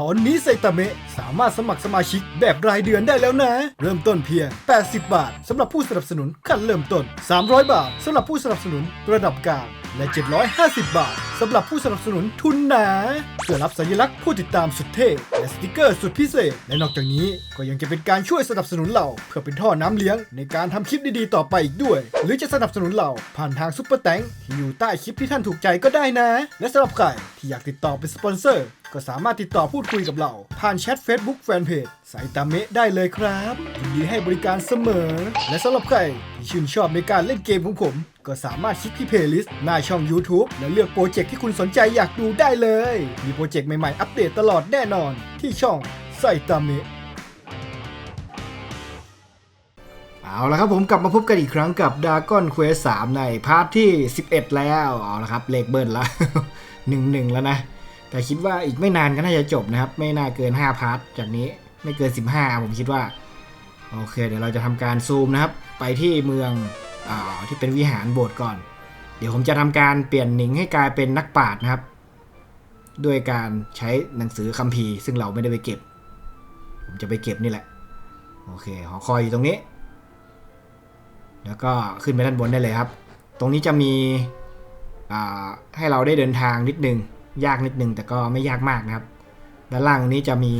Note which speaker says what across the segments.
Speaker 1: ตอนนี้ไซตามะสามารถสมัครสมาชิกแบบรายเดือนได้แล้วนะ เริ่มต้นเพียง 80 บาทสำหรับผู้สนับสนุนขั้นเริ่มต้น 300 บาทสำหรับผู้สนับสนุนระดับกลางและ 750 บาทสำหรับผู้สนับสนุนทุนหนาเพื่อรับสัญลักษณ์ผู้ติดตามสุดเท่และสติกเกอร์สุดพิเศษ และนอกจากนี้ก็ยังจะเป็นการช่วยสนับสนุนเราเพื่อเป็นท่อน้ำเลี้ยงในการทำคลิปดีๆต่อไปอีกด้วย หรือจะสนับสนุนเราผ่านทางซุปเปอร์แตงที่อยู่ใต้คลิปที่ท่านถูกใจก็ได้นะ และสำหรับใครที่อยากติดต่อเป็นสปอนเซอร์ ก็สามารถติดต่อพูดคุยกับเรา ผ่านแชท Facebook Fanpage สายตาเมะได้เลยครับยินดีให้บริการเสมอ และสำหรับใครที่ชื่นชอบในการเล่นเกมของผม ก็สามารถคลิกที่เพลย์ลิสต์หน้าช่อง YouTube และเลือกโปรเจกต์ที่คุณสนใจอยากดูได้เลย มีโปรเจกต์ใหม่ๆ อัปเดตตลอดแน่นอน ที่ช่องไซตาเมะเอาละครับผมกลับมาพบกันอีกครั้งกับ Dragon Quest 3 ในพาร์ทที่ 11 แล้ว เอาละครับเลขเบิ้ลละหนึ่งหนึ่งแล้วนะ แต่คิดว่าอีกไม่นานก็น่าจะจบนะครับ ไม่น่าเกิน 5 พาร์ทจากนี้ไม่เกิน 15 ผมคิดว่า โอเค เดี๋ยวเราจะทำการซูมนะครับ ไปที่เมืองอที่เป็นวิหารโบสถ์ก่อน เดี๋ยวผมจะทำการเปลี่ยนหนิงให้กลายเป็นนักปราชญ์นะครับ ด้วยการใช้หนังสือคัมภีร์ ซึ่งเราไม่ได้ไปเก็บ ผมจะไปเก็บนี่แหละ โอเคหอคอยอยู่ตรงนี้ แล้วก็ขึ้นไปด้านบนได้เลยครับ ตรงนี้จะมีให้เราได้เดินทางนิดนึง ยากนิดนึงแต่ก็ไม่ยากมากนะครับ ด้านล่างนี้จะมี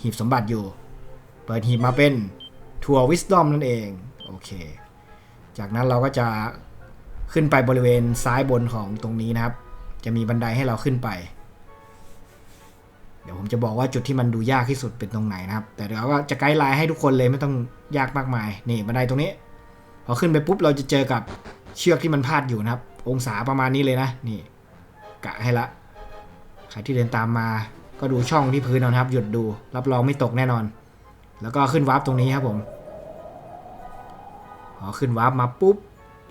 Speaker 1: หีบสมบัติอยู่ เปิดหีบมาเป็นทัวร์วิส d อมนั่นเอง โอเค จากนั้นเราก็จะขึ้นไปบริเวณซ้ายบนของตรงนี้นะครับ จะมีบันไดให้เราขึ้นไป เดี๋ยวผมจะบอกว่าจุดที่มันดูยากที่สุดเป็นตรงไหนนะครับ แต่เดี๋ยวก็จะไกด์ไลน์ให้ทุกคนเลยไม่ต้องยากมากมาย นี่บันไดตรงนี้ พอขึ้นไปปุ๊บเราจะเจอกับเชือกที่มันพาดอยู่นะครับ องศาประมาณนี้เลยนะ นี่ กะให้ละ ใครที่เดินตามมาก็ดูช่องที่พื้นเอนะครับ หยุดดู รับรองไม่ตกแน่นอน แล้วก็ขึ้นวาร์ปตรงนี้ครับผมพอขึ้นวาร์ปมาปุ๊บ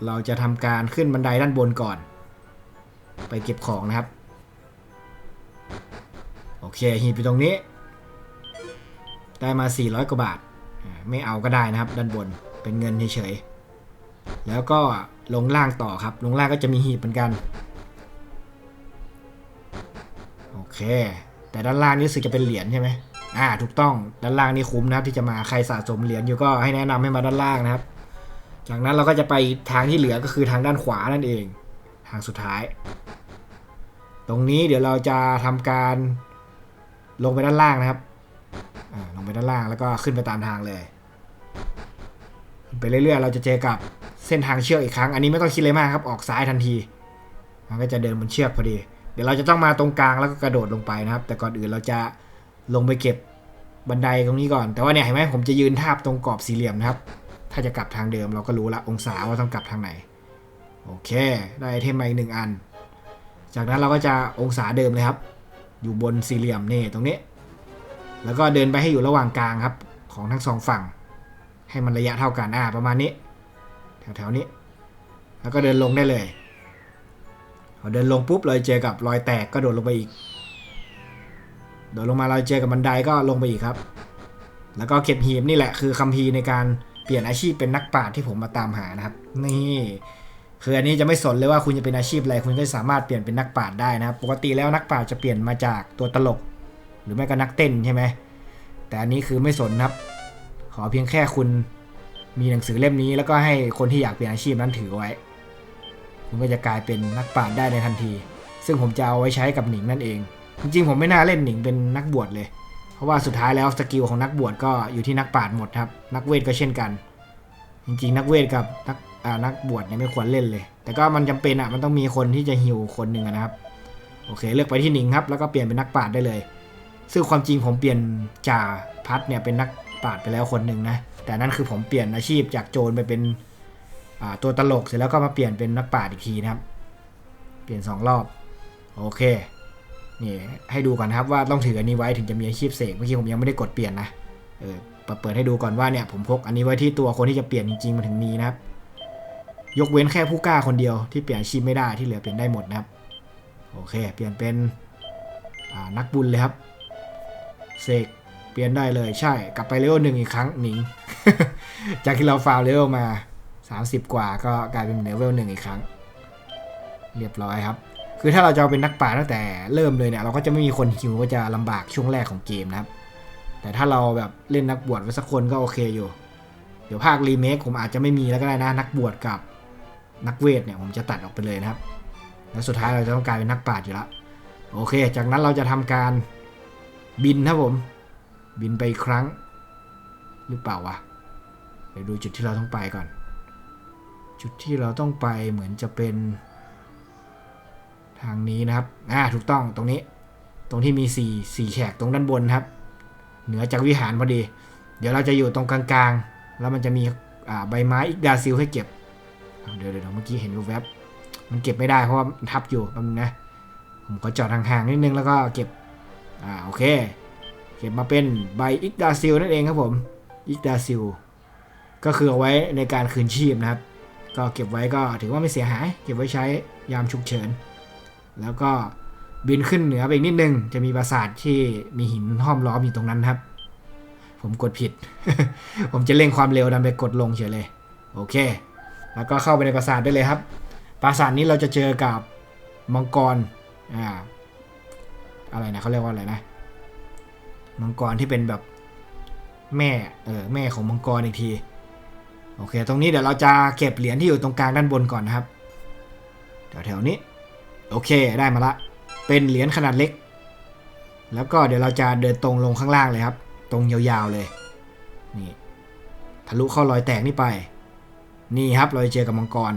Speaker 1: เราจะทำการขึ้นบันไดด้านบนก่อน ไปเก็บของนะครับ โอเคหีบอยู่ตรงนี้ ได้มา 400 กว่าบาท ไม่เอาก็ได้นะครับ ด้านบนเป็นเงินเฉยๆแล้วก็ลงล่างต่อครับ ลงล่างก็จะมีหีบเหมือนกัน เค แต่ด้านล่างนี่รู้สึกจะเป็นเหรียญใช่ไหมอ่า ถูกต้องด้านล่างนี่คุ้มนะครับที่จะมาใครสะสมเหรียญอยู่ก็ให้แนะนำให้มาด้านล่างนะครับ จากนั้นเราก็จะไปทางที่เหลือก็คือทางด้านขวานั่นเอง ทางสุดท้าย ตรงนี้เดี๋ยวเราจะทำการลงไปด้านล่างนะครับลงไปด้านล่างแล้วก็ขึ้นไปตามทางเลยไปเรื่อยๆ เราจะเจอกับเส้นทางเชือกอีกครั้ง อันนี้ไม่ต้องคิดเลยมากครับ ออกซ้ายทันที มันก็จะเดินบนเชือกพอดี ดี๋ยวเราจะต้องมาตรงกลางแล้วก็กระโดดลงไปนะครับ แต่ก่อนอื่นเราจะลงไปเก็บบันไดตรงนี้ก่อน แต่ว่าเนี่ยเห็นไหมผมจะยืนทาบตรงกรอบสี่เหลี่ยมนะครับ ถ้าจะกลับทางเดิมเราก็รู้ละองศาว่าต้องกลับทางไหน โอเค ได้ไอเทมมาอีกหนึ่งอัน จากนั้นเราก็จะองศาเดิมเลยครับ อยู่บนสี่เหลี่ยมนี่ตรงนี้ แล้วก็เดินไปให้อยู่ระหว่างกลางครับ ของทั้งสองฝั่ง ให้มันระยะเท่ากันอ่าประมาณนี้ แถวๆนี้ แล้วก็เดินลงได้เลย พอเดินลงปุ๊บเราเจอกับรอยแตกก็โดดลงไปอีก โดดลงมาเราเจอกับบันไดก็ลงไปอีกครับ แล้วก็เก็บหีบนี่แหละคือคัมภีร์ในการเปลี่ยนอาชีพเป็นนักปราชญ์ที่ผมมาตามหานะครับ นี่คืออันนี้จะไม่สนเลยว่าคุณจะเป็นอาชีพอะไรคุณก็สามารถเปลี่ยนเป็นนักปราชญ์ได้นะครับ ปกติแล้วนักปราชญ์จะเปลี่ยนมาจากตัวตลก หรือไม่ก็นักเต้นใช่ไหมแต่อันนี้คือไม่สนครับ ขอเพียงแค่คุณมีหนังสือเล่มนี้ แล้วก็ให้คนที่อยากเปลี่ยนอาชีพนั้นถือไว้ คุณก็จะกลายเป็นนักปราชญ์ได้ในทันที ซึ่งผมจะเอาไว้ใช้กับหนิงนั่นเอง จริงๆ ผมไม่น่าเล่นหนิงเป็นนักบวชเลย เพราะว่าสุดท้ายแล้วสกิลของนักบวชก็อยู่ที่นักปราชญ์หมดครับ นักเวทก็เช่นกัน จริง ๆ นักเวทกับนักอ่านักบวชเนี่ยไม่ควรเล่นเลย แต่ก็มันจำเป็นอะ มันต้องมีคนที่จะฮิวคนหนึ่งนะครับ โอเค เลือกไปที่หนิงครับ แล้วก็เปลี่ยนเป็นนักปราชญ์ได้เลย ซึ่งความจริงผมเปลี่ยนจ่าพัดเนี่ยเป็นนักปราชญ์ไปแล้วคนหนึ่งนะ แต่นั่นคือผมเปลี่ยนอาชีพจากโจรไปเป็น ตัวตลกเสร็จแล้วก็มาเปลี่ยนเป็นนักปราชญ์อีกทีนะครับ เปลี่ยนสองรอบ โอเค นี่ให้ดูก่อนครับว่าต้องถืออันนี้ไว้ถึงจะมีอาชีพเสก เมื่อกี้ผมยังไม่ได้กดเปลี่ยนนะ เออเปิดให้ดูก่อนว่าเนี่ยผมพกอันนี้ไว้ที่ตัวคนที่จะเปลี่ยนจริงๆมาถึงมีนะครับ ยกเว้นแค่ผู้กล้าคนเดียวที่เปลี่ยนอาชีพไม่ได้ที่เหลือเปลี่ยนได้หมดนะครับ โอเค เปลี่ยนเป็นนักบุญเลยครับ เสกเปลี่ยนได้เลยใช่ กลับไปเลเวลหนึ่งอีกครั้งหนิง จากที่เราฟาวเลเวลมา 30 กว่าก็กลายเป็นเลเวลหนึ่งอีกครั้ง เรียบร้อยครับ คือถ้าเราจะเป็นนักป่าตั้งแต่เริ่มเลยเนี่ย เราก็จะไม่มีคนฮิวก็จะลำบากช่วงแรกของเกมนะครับ แต่ถ้าเราแบบเล่นนักบวชไว้สักคนก็โอเคอยู่ เดี๋ยวภาครีเมคผมอาจจะไม่มีแล้วก็ได้นะนักบวชกับนักเวทเนี่ยผมจะตัดออกไปเลยนะครับ แล้วสุดท้ายเราจะต้องกลายเป็นนักปราอยู่แล้วโอเค จากนั้นเราจะทำการบินครับผม บินไปครั้ง หรือเปล่าวะเดี๋ยวดูจุดที่เราต้องไปก่อน จุดที่เราต้องไปเหมือนจะเป็นทางนี้นะครับ อ่า ถูกต้อง ตรงนี้ ตรงที่มีสี่แฉกตรงด้านบนครับ เหนือจากวิหารพอดี เดี๋ยวเราจะอยู่ตรงกลางๆ แล้วมันจะมีใบไม้อีกดาซิลให้เก็บ เดี๋ยวเดี๋ยวเมื่อกี้เห็นแวบมันเก็บไม่ได้เพราะว่ามันทับอยู่แป๊บนึงนะ ผมก็จอดห่างๆนิดนึงแล้วก็เก็บ อ่า โอเค เก็บมาเป็นใบอิกดาซิลนั่นเองครับผม อิกดาซิล ก็คือเอาไว้ในการคืนชีพนะครับ ก็เก็บไว้ก็ถือว่าไม่เสียหาย เก็บไว้ใช้ยามฉุกเฉิน แล้วก็บินขึ้นเหนือไปอีกนิดนึง จะมีปราสาทที่มีหินห้อมล้อมอยู่ตรงนั้นครับ ผมกดผิด ผมจะเร่งความเร็วดันไปกดลงเฉยเลย โอเค แล้วก็เข้าไปในปราสาทได้เลยครับ ปราสาทนี้เราจะเจอกับมังกร อ่า อะไรนะเขาเรียกว่าอะไรนะ มังกรที่เป็นแบบแม่ เออ แม่ของมังกรอีกที โอเค ตรงนี้เดี๋ยวเราจะเก็บเหรียญที่อยู่ตรงกลางด้านบนก่อนนะครับแถวๆนี้ โอเคได้มาละ เป็นเหรียญขนาดเล็ก แล้วก็เดี๋ยวเราจะเดินตรงลงข้างล่างเลยครับ ตรงยาวๆเลย นี่ทะลุเข้ารอยแตกนี่ไป นี่ครับเราจะเจอกับมังกร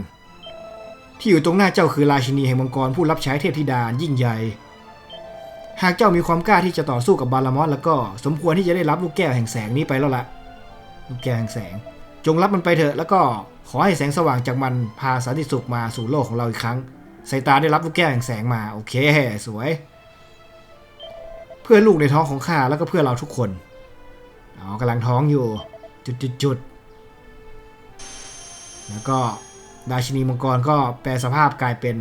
Speaker 1: ที่อยู่ตรงหน้าเจ้าคือราชินีแห่งมังกรผู้รับใช้เทพธิดายิ่งใหญ่ หากเจ้ามีความกล้าที่จะต่อสู้กับบารามอสแล้วก็สมควรที่จะได้รับลูกแก้วแห่งแสงนี้ไปแล้วละลูกแก้วแห่งแสง จงรับมันไปเถอะแล้วก็ขอให้แสงสว่างจากมันพาสันติสุขมาสู่โลกของเราอีกครั้งสายตาได้รับลูกแก้วแห่งแสงมาโอเคสวย เพื่อลูกในท้องของข้าแล้วก็เพื่อเราทุกคนอ๋อกำลังท้องอยู่ จุดจุดจุดแล้วก็ราชินีมังกรก็แปลสภาพกลายเป็น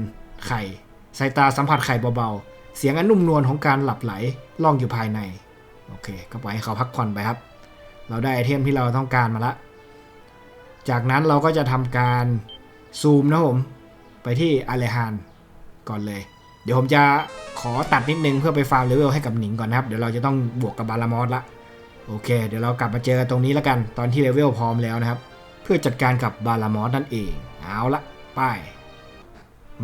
Speaker 1: ไข่สายตาสัมผัสไข่เบาๆ เสียงอันนุ่มนวลของการหลับไหลล่องอยู่ภายใน โอเค ก็ปล่อยให้เขาพักผ่อนไปครับ เราได้ไอเทมที่เราต้องการมาละ จากนั้นเราก็จะทำการซูมนะผม ไปที่อาเลฮานก่อนเลย เดี๋ยวผมจะขอตัดนิดนึงเพื่อไปฟาร์มเลเวลให้กับหนิงก่อนนะครับ เดี๋ยวเราจะต้องบวกกับบารามอสละโอเค เดี๋ยวเรากลับมาเจอกันตรงนี้แล้วกันตอนที่เลเวลพร้อมแล้วนะครับ เพื่อจัดการกับบารามอสนั่นเอง เอาละไป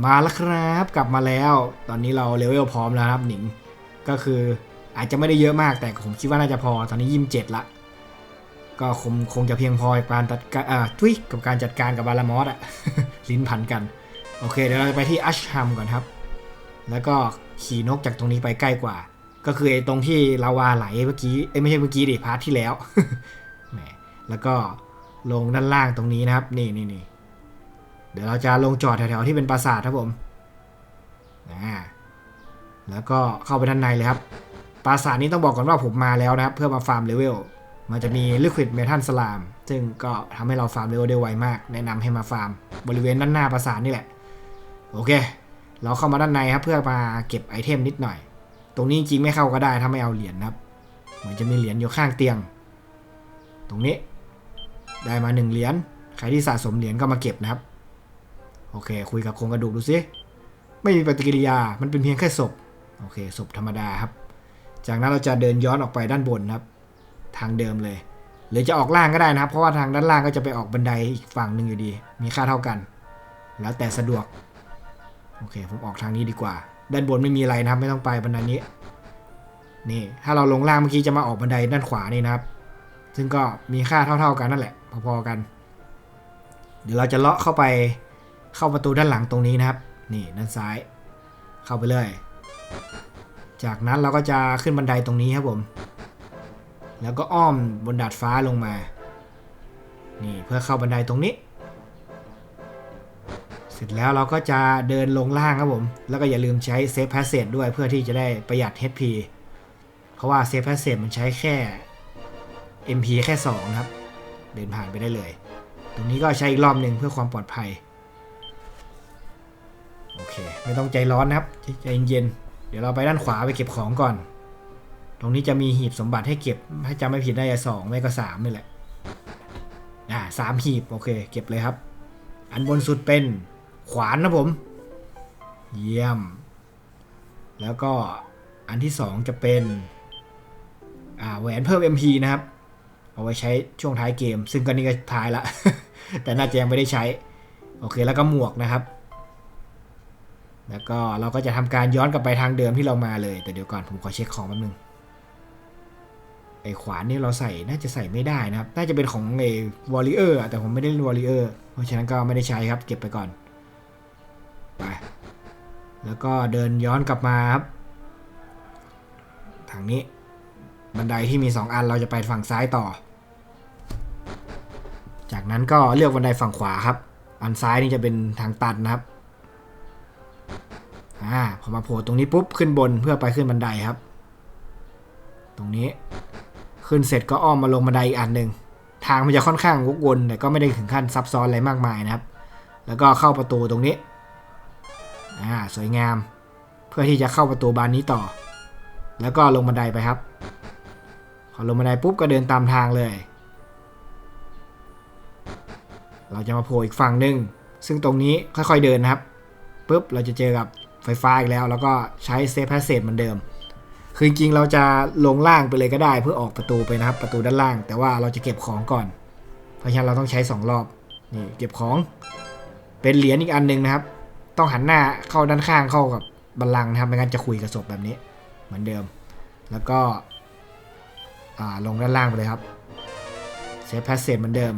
Speaker 1: มาแล้วครับกลับมาแล้ว ตอนนี้เราเลเวลพร้อมแล้วครับหนิง ก็คืออาจจะไม่ได้เยอะมากแต่ผมคิดว่าน่าจะพอตอนนี้ยิมเจ็ดละ ก็คงคงจะเพียงพอกับการจัดการอ่าทุยกับการจัดการกับบารามอสอะลิ้นพันกัน โอเค เดี๋ยวเราจะไปที่อัชฮัมก่อนครับ แล้วก็ขี่นกจากตรงนี้ไปใกล้กว่า ก็คือไอ้ตรงที่ลาวาไหลเมื่อกี้เอ้ไม่ใช่เมื่อกี้ดิพาร์ทที่แล้วแหมแล้วก็ลงด้านล่างตรงนี้นะครับ นี่นี่นี่เดี๋ยวเราจะลงจอดแถวๆที่เป็นปราสาทครับผมอ่าแล้วก็เข้าไปด้านในเลยครับ ปราสาทนี้ต้องบอกก่อนว่าผมมาแล้วนะครับ เพื่อมาฟาร์มเลเวล มันจะมีลิควิดเมทัลสลามซึ่งก็ทำให้เราฟาร์มเลเวได้ไวมาก แนะนำให้มาฟาร์ม บริเวณด้านหน้าปราสาทนี่แหละ โอเค เราเข้ามาด้านในครับ เพื่อมาเก็บไอเทมนิดหน่อย ตรงนี้จริงไม่เข้าก็ได้ถ้าไม่เอาเหรียญนะครับเหมือนจะมีเหรียญอยู่ข้างเตียง ตรงนี้ ได้มาหนึ่งเหรียญ ใครที่สะสมเหรียญก็มาเก็บนะครับ โอเค คุยกับโครงกระดูกดูสิไม่มีปฏิกิริยา มันเป็นเพียงแค่ศพ โอเค ศพธรรมดาครับ จากนั้นเราจะเดินย้อนออกไปด้านบนครับ ทางเดิมเลย หรือจะออกล่างก็ได้นะครับ เพราะว่าทางด้านล่างก็จะไปออกบันไดอีกฝั่งหนึ่งอยู่ดี มีค่าเท่ากัน แล้วแต่สะดวก โอเค ผมออกทางนี้ดีกว่า ด้านบนไม่มีอะไรนะครับ ไม่ต้องไปบันไดนี้ นี่ ถ้าเราลงล่างเมื่อกี้จะมาออกบันไดด้านขวานี่นะครับ ซึ่งก็มีค่าเท่า ๆกันนั่นแหละ พอๆกัน เดี๋ยวเราจะเลาะเข้าไป เข้าประตูด้านหลังตรงนี้นะครับ นี่ด้านซ้าย เข้าไปเลยจากนั้นเราก็จะขึ้นบันไดตรงนี้ครับผม แล้วก็อ้อมบนดาดฟ้าลงมา นี่เพื่อเข้าบันไดตรงนี้ เสร็จแล้วเราก็จะเดินลงล่างครับผม แล้วก็อย่าลืมใช้เซฟแพสเซจด้วยเพื่อที่จะได้ประหยัด HP เพราะว่าเซฟแพสเซจมันใช้แค่ MP แค่ 2 นะครับ เดินผ่านไปได้เลย ตรงนี้ก็ใช้อีกรอบหนึ่งเพื่อความปลอดภัย โอเค ไม่ต้องใจร้อนนะครับ ใจเย็นๆเดี๋ยวเราไปด้านขวาไปเก็บของก่อน ตรงนี้จะมีหีบสมบัติให้เก็บ ถ้าจำไม่ผิดได้สองไม่ก็สามนี่แหละ อ่าสามหีบ โอเค เก็บเลยครับ อันบนสุดเป็นขวานนะผม เยี่ยม แล้วก็อันที่สองจะเป็น อ่าแหวนเพิ่ม MP นะครับ เอาไว้ใช้ช่วงท้ายเกม ซึ่งก็นี่ก็ท้ายละ แต่น่าจะยังไม่ได้ใช้ โอเค แล้วก็หมวกนะครับ แล้วก็เราก็จะทำการย้อนกลับไปทางเดิมที่เรามาเลย แต่เดี๋ยวก่อนผมขอเช็คของแป๊บนึง ไอ้ขวานนี่เราใส่น่าจะใส่ไม่ได้นะครับ น่าจะเป็นของไอ้วอลเลเยอร์แต่ผมไม่ได้เล่นวอลเลเยอร์เพราะฉะนั้นก็ไม่ได้ใช้ครับ เก็บไปก่อนไปแล้วก็เดินย้อนกลับมาครับทางนี้ บันไดที่มี 2 อันเราจะไปฝั่งซ้ายต่อ จากนั้นก็เลือกบันไดฝั่งขวาครับ อันซ้ายนี่จะเป็นทางตัดนะครับอ่าพอมาโผล่ตรงนี้ปุ๊บขึ้นบนเพื่อไปขึ้นบันไดครับ ตรงนี้ ขึ้นเสร็จก็อ้อมมาลงบันไดอีกอันหนึ่งทางมันจะค่อนข้างวกวนแต่ก็ไม่ได้ถึงขั้นซับซ้อนอะไรมากมายนะครับ แล้วก็เข้าประตูตรงนี้อ่าสวยงาม เพื่อที่จะเข้าประตูบานนี้ต่อ แล้วก็ลงบันไดไปครับพอลงบันไดปุ๊บก็เดินตามทางเลย เราจะมาโผล่อีกฝั่งหนึ่งซึ่งตรงนี้ค่อยๆเดินนะครับปุ๊บเราจะเจอกับไฟฟ้าอีกแล้ว แล้วก็ใช้เซฟแพสเซจเหมือนเดิม คือจริงเราจะลงล่างไปเลยก็ได้ เพื่อออกประตูไปนะครับ ประตูด้านล่าง แต่ว่าเราจะเก็บของก่อน เพราะฉะนั้นเราต้องใช้สองรอบนี่เก็บของ เป็นเหรียญอีกอันหนึ่งนะครับ ต้องหันหน้าเข้าด้านข้างเข้ากับบัลลังก์นะครับไม่งั้นจะคุยกับศพแบบนี้ เหมือนเดิม แล้วก็ลงด้านล่างไปเลยครับเซฟแพสเซจเหมือนเดิม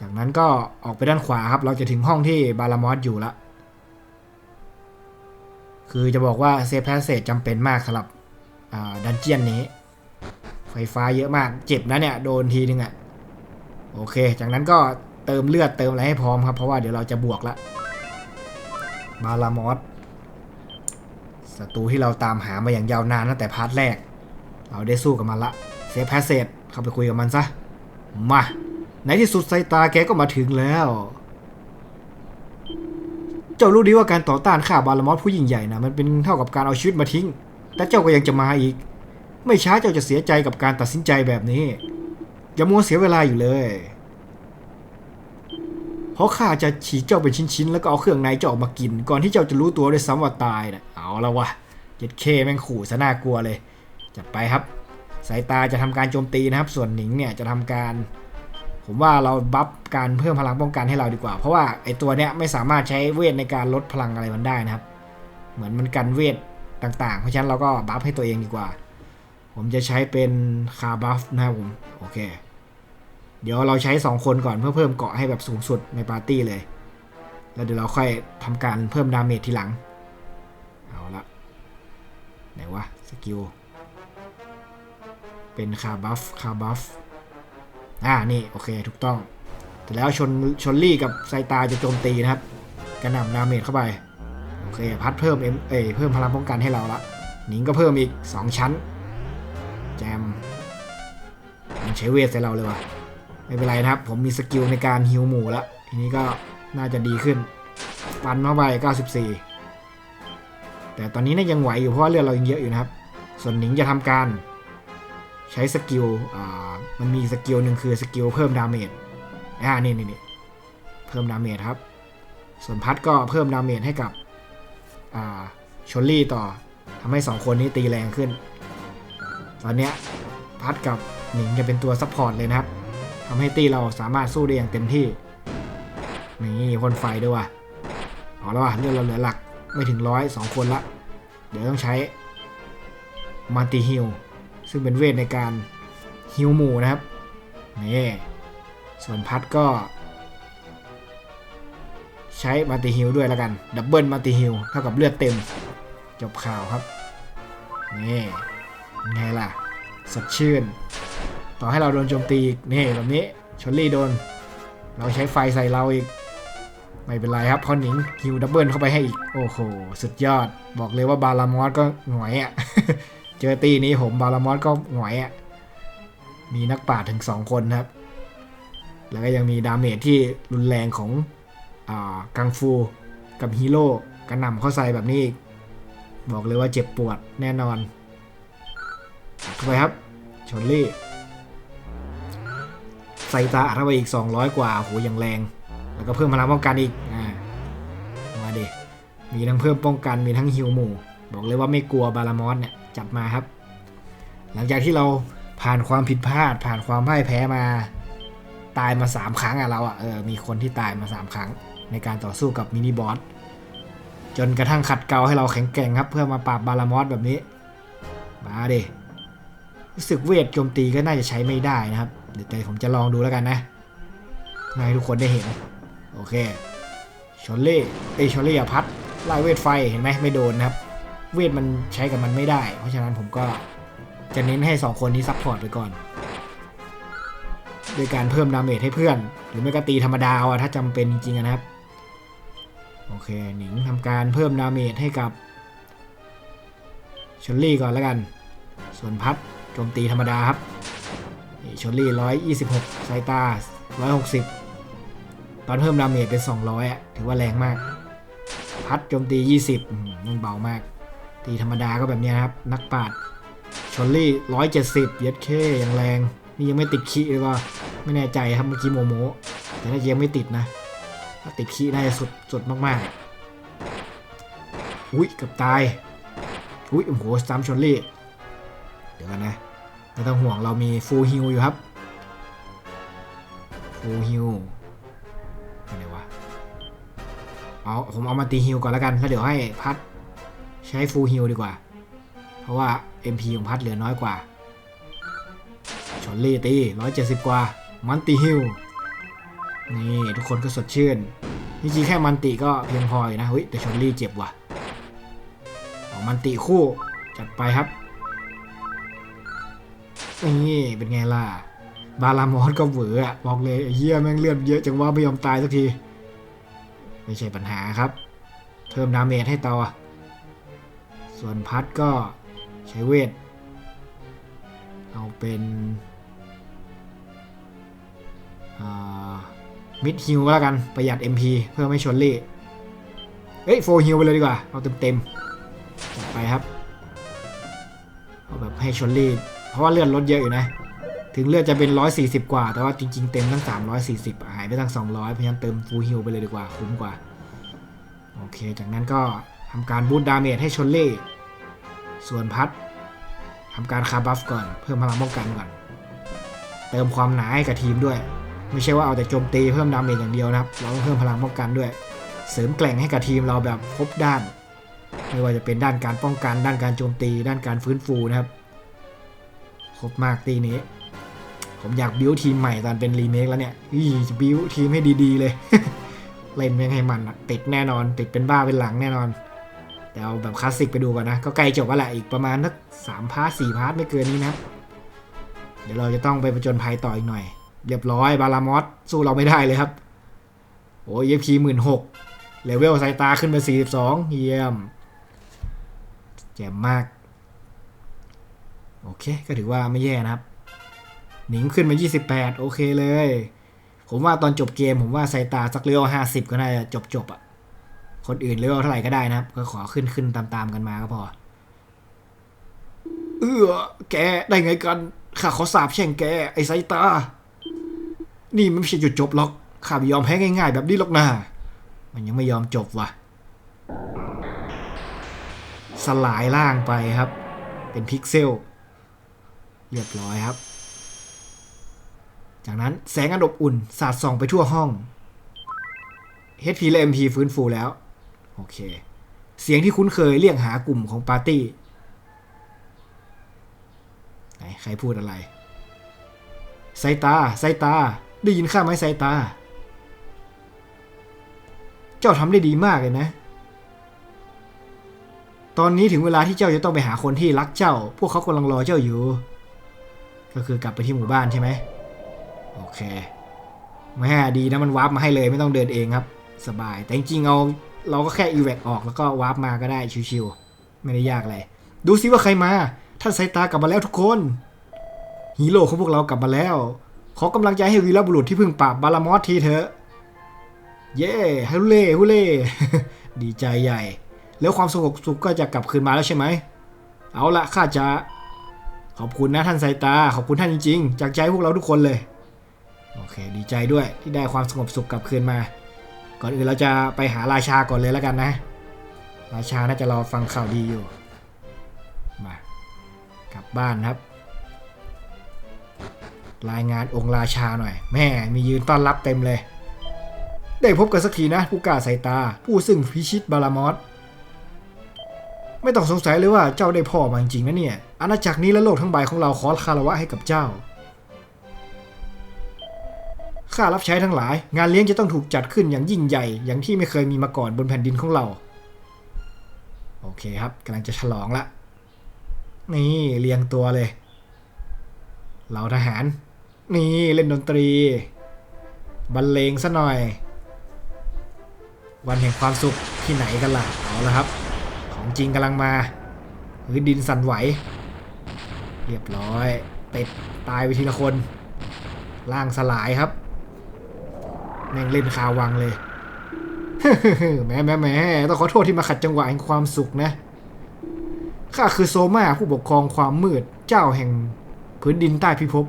Speaker 1: จากนั้นก็ออกไปด้านขวาครับ เราจะถึงห้องที่บารามอสอยู่ละ คือจะบอกว่าเซฟแพสเซจจำเป็นมากสำหรับดันเจียนนี้ ไฟฟ้าเยอะมากเจ็บนะเนี่ย โดนทีนึงอะ่ะ โอเค จากนั้นก็เติมเลือดเติมอะไรให้พร้อมครับ เพราะว่าเดี๋ยวเราจะบวกละบารามอสศัตรูที่เราตามหามาอย่างยาวนานตั้งแต่พาร์ทแรก เราได้สู้กับมันละ เซฟแพสเซจเข้าไปคุยกับมันซะ มา ในที่สุดสายตาแกก็มาถึงแล้ว เจ้ารู้ดีว่าการต่อต้านข้าบารามอสผู้ยิ่งใหญ่นะมันเป็นเท่ากับการเอาชีวิตมาทิ้ง แต่เจ้าก็ยังจะมาอีก ไม่ช้าเจ้าจะเสียใจกับการตัดสินใจแบบนี้ อย่ามัวเสียเวลาอยู่เลย เพราะข้าจะฉีกเจ้าเป็นชิ้นๆแล้วก็เอาเครื่องในเจ้าออกมากิน ก่อนที่เจ้าจะรู้ตัวด้วยซ้ำว่าตายนะเอาละวะเจ็ดเคแม่งขู่ซะน่ากลัวเลยจัดไปครับ สายตาจะทำการโจมตีนะครับ ส่วนหนิงเนี่ยจะทำการ ผมว่าเราบัฟการเพิ่มพลังป้องกันให้เราดีกว่า เพราะว่าไอตัวเนี้ยไม่สามารถใช้เวทในการลดพลังอะไรมันได้นะครับ เหมือนมันกันเวทต่างๆ เพราะฉะนั้นเราก็บัฟให้ตัวเองดีกว่า ผมจะใช้เป็นคาบัฟนะครับผมโอเค เดี๋ยวเราใช้ 2 คนก่อนเพื่อเพิ่มเกาะให้แบบสูงสุดในปาร์ตี้เลย แล้วเดี๋ยวเราค่อยทำการเพิ่มดาเมจทีหลัง เอาละไหนวะสกิลเป็นคาบัฟคาบัฟ อ่านี่โอเคถูกต้องแต่แล้วชนชนลี่กับไซตาจะโจมตีนะครับกระหน่ำดาเมจเข้าไปโอเคพัดเพิ่มเอ็มเอเพิ่มพลังป้องกันให้เราละหนิงก็เพิ่มอีก 2 ชั้น แจมมันใช้เวทใส่เราเลยวะไม่เป็นไรนะครับ ผมมีสกิลในการฮิวหมู่แล้วทีนี้ก็น่าจะดีขึ้นปันเข้าไป 94 แต่ตอนนี้น่ายังไหวอยู่เพราะว่าเลือดเรายังเยอะอยู่นะครับ ส่วนหนิงจะทำการ ใช้สกิลอ่ามันมีสกิลหนึ่งคือสกิลเพิ่มดาเมจอ่านี่นี่นี่เพิ่มดาเมจครับ ส่วนพัดก็เพิ่มดาเมจให้กับอ่าชลลี่ต่อทำให้สองคนนี้ตีแรงขึ้น ตอนเนี้ยพัดกับหนิงจะเป็นตัวซัพพอร์ตเลยนะครับทำให้ตีเราสามารถสู้ได้อย่างเต็มที่ นี่พ่นไฟด้วยว่ะเอาแล้วว่ะเลือดเราเหลือหลักไม่ถึงร้อยสองคนละ เดี๋ยวต้องใช้มัลติฮิล ซึ่งเป็นเวทในการฮิวหมูนะครับนี่ส่วนพัดก็ ใช้มัลติฮิลด้วยแล้วกัน ดับเบิลมัลติฮิลเท่ากับเลือดเต็ม จบข่าวครับนี่ไงล่ะ สดชื่น ต่อให้เราโดนโจมตีอีกนี่แบบนี้ชลลี่โดน เราใช้ไฟใส่เราอีก ไม่เป็นไรครับพอหนิงฮิวดับเบิลเข้าไปให้อีก โอ้โห สุดยอด บอกเลยว่าบาลามอสก็หงอยอะ เจอตีนี้ผมบาลามอสก็หงอยอะ มีนักปราถึง 2 คนครับ แล้วก็ยังมีดาเมจที่รุนแรงของอกังฟูกับฮีโร่กระหน่ำเข้าใส่แบบนี้อีก บอกเลยว่าเจ็บปวดแน่นอนเข้าไปครับ ชนลี่ใส่ตาอัดเข้าไปอีก 200 กว่าโหอยังแรง แล้วก็เพิ่มพลังป้องกันอีก อ่า มาดิมีทั้งเพิ่มป้องกัน มีทั้งฮิวหมู่ บอกเลยว่าไม่กลัวบารามอสเนี่ยจัดมาครับ หลังจากที่เราผ่านความผิดพลาด ผ่านความพ่ายแพ้มาตายมาสามครั้งอะเราอะเออมีคนที่ตายมาสามครั้ง ในการต่อสู้กับมินิบอสจนกระทั่งขัดเกลาให้เราแข็งแกร่งครับ เพื่อมาปราบบารามอสแบบนี้ มาเดิรู้สึกเวทโจมตีก็น่าจะใช้ไม่ได้นะครับ เดี๋ยวแต่ผมจะลองดูแล้วกันนะให้ทุกคนได้เห็น โอเคชอลเล่เอชอลเล่อพัดไล่เวทไฟเห็นไหมไม่โดนนะครับ เวทมันใช้กับมันไม่ได้ เพราะฉะนั้นผมก็จะเน้นให้ 2 คนนี้ซัพพอร์ตไปก่อน โดยการเพิ่มดาเมจให้เพื่อน หรือไม่ก็ตีธรรมดาเอาอะถ้าจำเป็นจริงๆนะครับ โอเคหนิงทำการเพิ่มดาเมจให้กับชอลลี่ก่อนแล้วกัน ส่วนพัดโจมตีธรรมดาครับนี่ชอลลี่ร้อยยี่สิบหกไซตาร้อยหกสิบตอนเพิ่มดาเมจเป็นสองร้อยอะถือว่าแรงมาก พัดโจมตียี่สิบมันเบามาก ตีธรรมดาก็แบบนี้ครับ นักปาดชอลลี่ร้อยเจ็ดสิบเย็ดเคยังแรง นี่ยังไม่ติดคีเลยว่าไม่แน่ใจครับเมื่อกี้โมโมแต่ถ้ายังไม่ติดนะ ถ้าติดคีน่าจะสุดสุดมากๆ อุ้ยเกับตาย อุ้ยโอ้โหซ้ำชอลลี่ เดี๋ยวกันนะไม่ต้องห่วงเรามีฟูลฮิลอยู่ครับฟูลฮิลไหนวะเอาผมเอามาตีฮิลก่อนแล้วกันแล้วเดี๋ยวให้พัด ใช้ฟูลฮิลดีกว่า เพราะว่า MP ของพัดเหลือน้อยกว่าชอลลี่ตี170 กว่า มันตีฮิลนี่ทุกคนก็สดชื่น จริงๆแค่มันติก็เพียงพออยู่นะเฮ้ยแต่ชอลลี่เจ็บว่ะเอามันติคู่จัดไปครับนี่เป็นไงล่ะ บารามอสก็เหวออะบอกเลยเฮียแม่งเลือดเยอะจังว่าไม่ยอมตายสักที ไม่ใช่ปัญหาครับ เพิ่มดาเมจให้ต่อ ส่วนพัดก็ใช้เวท เอาเป็นมิดฮิลก็แล้วกันประหยัด MP เพื่อไม่ชนเล่เฮ้ยโฟฮิลไปเลยดีกว่า เอาเต็มๆไปครับ เอาแบบให้ชนเล่เพราะว่าเลือดลดเยอะอยู่นะ ถึงเลือดจะเป็น 140 กว่า แต่ว่าจริง ๆ เต็มตั้ง 340 หายไปตั้ง 200 เพราะฉะนั้นเติมฟูลฮิลไปเลยดีกว่าคุ้มกว่า โอเค จากนั้นก็ทำการบูตดาเมจให้ชนเล่ ส่วนพัดทำการคาบัฟก่อน เพิ่มพลังป้องกันก่อน เติมความหนาให้กับทีมด้วย ไม่ใช่ว่าเอาแต่โจมตีเพิ่มดาเมจอย่างเดียวนะครับ เราต้องเพิ่มพลังป้องกันด้วย เสริมแกล่งให้กับทีมเราแบบครบด้าน ไม่ว่าจะเป็นด้านการป้องกัน ด้านการโจมตี ด้านการฟื้นฟูนะครับ ครบมากตีนี้ ผมอยากบิวทีมใหม่ตอนเป็นรีเมคแล้วเนี่ยอีจะบิวทีมให้ดีๆเลย เล่นแม่งให้มันติดแน่นอน ติดเป็นบ้าเป็นหลังแน่นอน เดี๋ยวเอาแบบคลาสสิกไปดูก่อนนะ ก็ใกล้จบแล้วแหละอีกประมาณสักสามพาร์ทสี่พาร์ทไม่เกินนี้นะ เดี๋ยวเราจะต้องไปประจนภัยต่ออีกหน่อย เรียบร้อยบารามอสสู้เราไม่ได้เลยครับ โอ้ยเอฟพีหมื่นหกเลเวลสายตาขึ้นไปสี่สิบสองเยี่ยมแจ่มมาก โอเคก็ถือว่าไม่แย่นะครับ หนิงขึ้นมา28 โอเคเลย ผมว่าตอนจบเกมผมว่าสายตาสักเลเว50 ก็น่าจะจบจบอะ คนอื่นเลเวลเท่าไหร่ก็ได้นะครับ ก็ขอขึ้นขึ้นตามๆกันมาก็พอ เออแกได้ไงกันข้าขอสาบแช่งแก ไอ้สายตา นี่มันไม่ใช่จุดจบหรอกข้าไม่ยอมแพ้ง่ายๆ แบบนี้หรอกนะมันยังไม่ยอมจบว่ะ สลายร่างไปครับ เป็นพิกเซล เรียบร้อยครับ จากนั้นแสงอันอบอุ่น สาดส่องไปทั่วห้อง HP และ MP ฟื้นฟูแล้ว โอเค เสียงที่คุ้นเคยเรียกหากลุ่มของปาร์ตี้ไหนใครพูดอะไรไซตาไซตา ได้ยินข้าไหมไซตา เจ้าทำได้ดีมากเลยนะ ตอนนี้ถึงเวลาที่เจ้าจะต้องไปหาคนที่รักเจ้า พวกเขากำลังรอเจ้าอยู่ ก็คือกลับไปที่หมู่บ้านใช่ไหมโอเคแม่ดีนะมันวาร์ปมาให้เลยไม่ต้องเดินเองครับ สบายแต่จริงเอา เราก็แค่อีเวกออกแล้วก็วาร์ปมาก็ได้ชิวๆไม่ได้ยากเลยดูซิว่าใครมา ท่านไซตากลับมาแล้วทุกคน ฮีโร่ของพวกเรากลับมาแล้ว ขอกำลังใจให้วีรบุรุษที่เพิ่งปราบบารามอสทีเถอะ เย้ฮุเล่ฮุเล่ดีใจใหญ่ แล้วความสงบสุขก็จะกลับคืนมาแล้วใช่ไหม เอาละข้าจะ ขอบคุณนะท่านไซตา ขอบคุณท่านจริงๆ จากใจพวกเราทุกคนเลย โอเค ดีใจด้วยที่ได้ความสงบสุขกลับคืนมา ก่อนอื่นเราจะไปหาราชาก่อนเลยแล้วกันนะ ราชาน่าจะรอฟังข่าวดีอยู่ มากลับบ้านครับ รายงานองค์ราชาหน่อย แม่มียืนต้อนรับเต็มเลย ได้พบกันสักทีนะ ผู้กาสายตา ผู้ซึ่งพิชิตบารามอสไม่ต้องสงสัยเลยว่าเจ้าได้พ่อมาจริงๆนะเนี่ย อาณาจักรนี้และโลกทั้งใบของเราขอคารวะให้กับเจ้า ข้ารับใช้ทั้งหลาย งานเลี้ยงจะต้องถูกจัดขึ้นอย่างยิ่งใหญ่ อย่างที่ไม่เคยมีมาก่อนบนแผ่นดินของเรา โอเคครับกำลังจะฉลองละ นี่เรียงตัวเลย เหล่าทหาร นี่เล่นดนตรี บรรเลงซะหน่อย วันแห่งความสุขที่ไหนกันล่ะเอาละครับ ของจริงกำลังมาพื้นดินสั่นไหว เรียบร้อยติดตายไปทีละคนร่างสลายครับ แม่งเล่นคาวังเลยแหม่แหม่แหม่ต้องขอโทษที่มาขัดจังหวะแห่งความสุขนะ ข้าคือโซมาผู้ปกครองความมืดเจ้าแห่งพื้นดินใต้พิภพ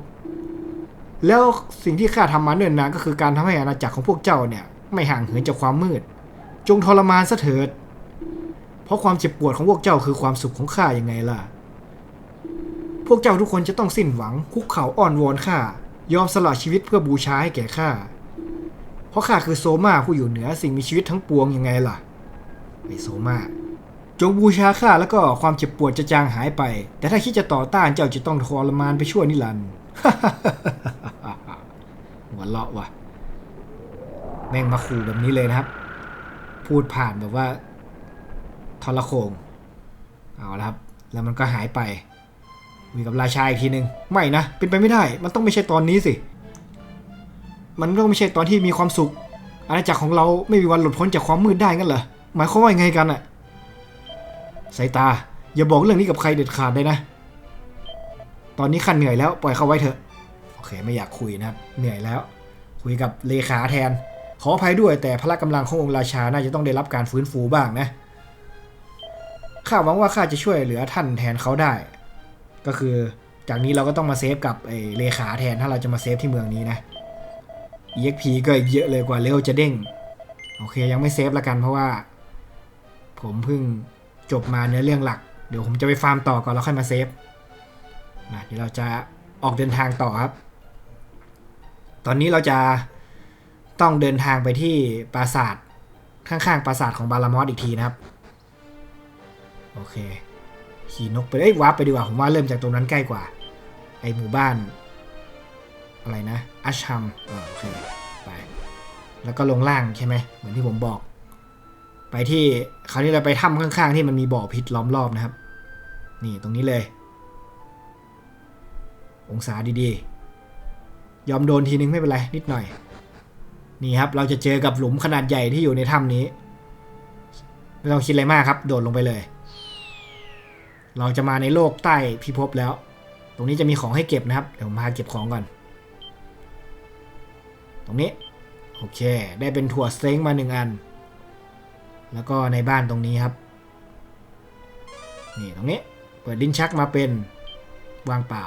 Speaker 1: แล้วสิ่งที่ข้าทำมาเนิ่นนานก็คือการทำให้อาณาจักรของพวกเจ้าเนี่ย ไม่ห่างเหินจากความมืด จงทรมานซะเถิด เพราะความเจ็บปวดของพวกเจ้าคือความสุขของข้ายังไงล่ะ พวกเจ้าทุกคนจะต้องสิ้นหวังคุกเข่าอ้อนวอนข้ายอมสละชีวิตเพื่อบูชาให้แก่ข้า ราะข้าคือโซมาผู้อยู่เหนือสิ่งมีชีวิตทั้งปวงยังไงล่ะไอโซมาจงบูชาข้าแล้วก็ความเจ็บปวดจะจางหายไป แต่ถ้าคิดจะต่อต้านเจ้าจะต้องทรมานไปชั่วนิรันดร์หัวเราะว่ะ แม่งมาขู่แบบนี้เลยนะครับ พูดผ่านแบบว่าทรโขงเอาละครับ แล้วมันก็หายไปมีกับราชาอีกทีหนึ่งไม่นะ เป็นไปไม่ได้ มันต้องไม่ใช่ตอนนี้สิ มันต้องไม่ใช่ตอนที่มีความสุข อาณาจักรของเราไม่มีวันหลุดพ้นจากความมืดได้งั้นเหรอ หมายความว่ายังไงกันอะสายตา อย่าบอกเรื่องนี้กับใครเด็ดขาดเลยนะ ตอนนี้ขันเหนื่อยแล้วปล่อยเขาไว้เถอะ โอเคไม่อยากคุยนะครับ เหนื่อยแล้ว คุยกับเลขาแทน ขออภัยด้วยแต่พละกำลังขององค์ราชาน่าจะต้องได้รับการฟื้นฟูบ้างนะ ข้าหวังว่าข้าจะช่วยเหลือท่านแทนเขาได้ ก็คือจากนี้เราก็ต้องมาเซฟกับไอ้เลขาแทนถ้าเราจะมาเซฟที่เมืองนี้นะ EXP ก็เยอะเลยกว่าเร็วจะเด้ง โอเคยังไม่เซฟละกันเพราะว่า ผมเพิ่งจบมาเนื้อเรื่องหลัก เดี๋ยวผมจะไปฟาร์มต่อก่อนแล้วค่อยมาเซฟนะเดี๋ยวเราจะออกเดินทางต่อครับ ตอนนี้เราจะต้องเดินทางไปที่ปราสาทข้างๆปราสาทของบารามอสอีกทีนะครับ โอเคขี่นกไปเอ้ยวาร์ปไปดีกว่าผมว่าเริ่มจากตรงนั้นใกล้กว่า ไอหมู่บ้าน อะไรนะอัชฮัมโอเคไป แล้วก็ลงล่างใช่ไหมเหมือนที่ผมบอก ไปที่คราวนี้เราไปถ้ำข้างๆที่มันมีบ่อพิษล้อมรอบนะครับ นี่ตรงนี้เลย องศาดีๆ ยอมโดนทีนึงไม่เป็นไรนิดหน่อย นี่ครับเราจะเจอกับหลุมขนาดใหญ่ที่อยู่ในถ้ำนี้ไม่ต้องคิดอะไรมากครับ โดดลงไปเลย เราจะมาในโลกใต้พิภพแล้ว ตรงนี้จะมีของให้เก็บนะครับ เดี๋ยวผมพาเก็บของก่อน ตรงนี้ โอเค ได้เป็นถั่วเซ้งมาหนึ่งอัน แล้วก็ในบ้านตรงนี้ครับ นี่ตรงนี้ เปิดลิ้นชักมาเป็นวางเปล่า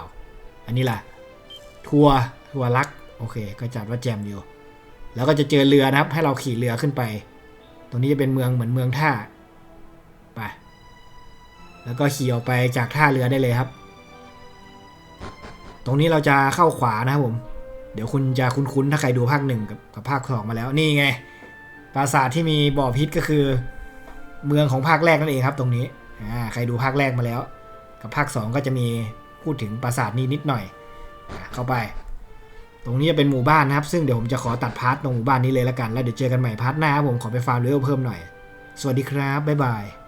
Speaker 1: อันนี้ล่ะ ทัวทัวร์ลัก โอเค ก็จัดว่าแจมอยู่ แล้วก็จะเจอเรือนะครับ ให้เราขี่เรือขึ้นไป ตรงนี้จะเป็นเมืองเหมือนเมืองท่า ไป แล้วก็ขี่ออกไปจากท่าเรือได้เลยครับ ตรงนี้เราจะเข้าขวานะครับผม ดี๋ยวคุณจะคุ้นๆ ถ้าใครดูภาคหนึ่งกับกับภาคสองมาแล้ว นี่ไง ปราสาทที่มีบ่อพิษก็คือ เมืองของภาคแรกนั่นเองครับ ตรงนี้อ่าใครดูภาคแรกมาแล้ว กับภาคสองก็จะมีพูดถึงปราสาทนี้นิดหน่อยอเข้าไป ตรงนี้จะเป็นหมู่บ้านนะครับ ซึ่งเดี๋ยวผมจะขอตัดพาร์ทตรงหมู่บ้านนี้เลยละกัน แล้วเดี๋ยวเจอกันใหม่พาร์ทหน้าครับผมขอไปฟาร์มเลเวลเพิ่มหน่อย สวัสดีครับบ๊ายบาย